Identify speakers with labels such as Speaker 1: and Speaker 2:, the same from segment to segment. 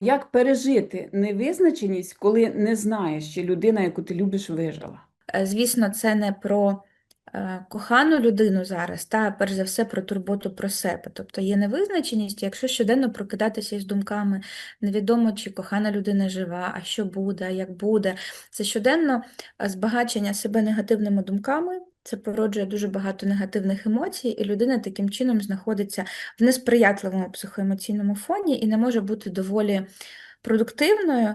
Speaker 1: Як пережити невизначеність, коли не знаєш, чи людина, яку ти любиш, вижила?
Speaker 2: Е, Звісно, це не про е, кохану людину зараз, та перш за все про турботу про себе. Тобто є невизначеність, якщо щоденно прокидатися із думками, невідомо, чи кохана людина жива, а що буде, як буде. Це щоденно е, збагачення себе негативними думками. Це породжує дуже багато негативних емоцій, і людина таким чином знаходиться в несприятливому психоемоційному фоні і не може бути доволі продуктивною.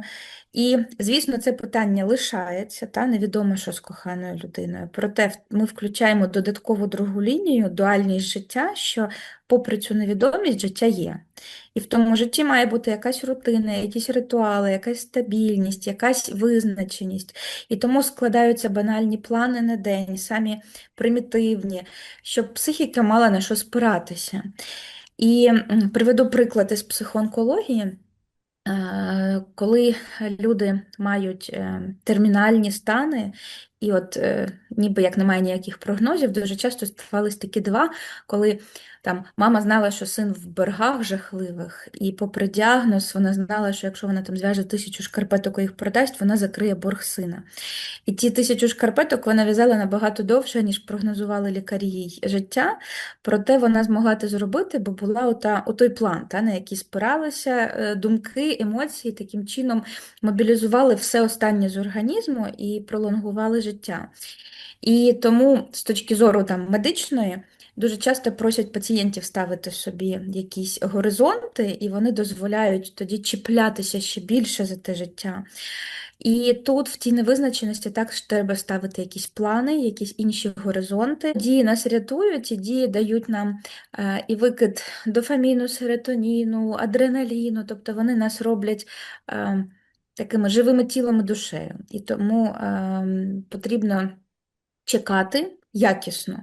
Speaker 2: І, звісно, це питання лишається, та невідомо, що з коханою людиною. Проте ми включаємо додаткову другу лінію, дуальність життя, що, попри цю невідомість, життя є. І в тому житті має бути якась рутина, якісь ритуали, якась стабільність, якась визначеність. І тому складаються банальні плани на день, самі примітивні, щоб психіка мала на що спиратися. І приведу приклад із психоонкології. Е, Коли люди мають е, термінальні стани, і от е, ніби як немає ніяких прогнозів, дуже часто ставались такі два, коли там мама знала, що син в боргах жахливих, і попри діагноз вона знала, що якщо вона там зв'яже тисячу шкарпеток і їх продасть, вона закриє борг сина. І ті тисячу шкарпеток вона в'язала набагато довше, ніж прогнозували лікарі їй життя. Проте вона змогла це зробити, бо була ота, отой план, та, на який спиралися е, думки, емоції, таким чином мобілізували все останнє з організму і пролонгували життя. І тому з точки зору там, медичної дуже часто просять пацієнтів ставити собі якісь горизонти, і вони дозволяють тоді чіплятися ще більше за те життя. І тут в тій невизначеності також треба ставити якісь плани, якісь інші горизонти. Дії нас рятують, і дії дають нам е, і викид дофаміну, серотоніну, адреналіну, тобто вони нас роблять е, такими живими тілом і душею. І тому е, потрібно чекати якісно.